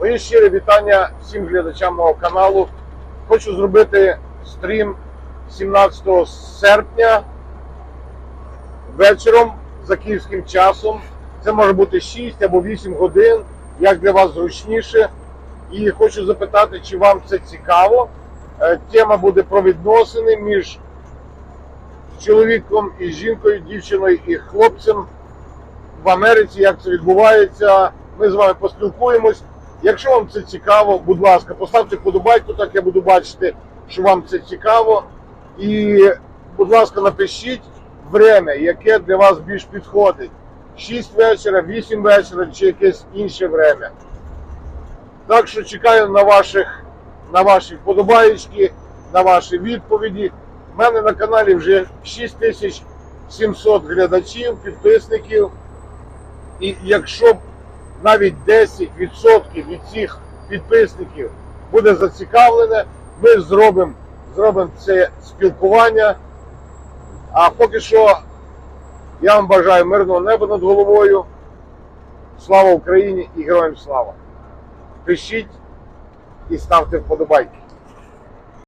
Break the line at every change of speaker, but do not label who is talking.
Мої щирі вітання всім глядачам мого каналу. Хочу зробити стрім 17 серпня вечором за київським часом. Це може бути 6 або 8 годин, як для вас зручніше. І хочу запитати, чи вам це цікаво. Е, Тема буде про відносини між чоловіком і жінкою, дівчиною і хлопцем в Америці, як це відбувається. Ми з вами поспілкуємось. Якщо вам це цікаво, будь ласка, поставте вподобайку, так я буду бачити, що вам це цікаво. І, будь ласка, напишіть время, яке для вас більш підходить. 6 вечора, 8 вечора чи якесь інше время. Так що чекаю на ваших на ваші вподобаєчки, на ваші відповіді. У мене на каналі вже 6700 глядачів, підписників. І якщо навіть 10% від цих підписників буде зацікавлене, ми зробимо зробимо це спілкування. А поки що я вам бажаю мирного неба над головою. Слава Україні і героям слава! Пишіть і ставте вподобайки.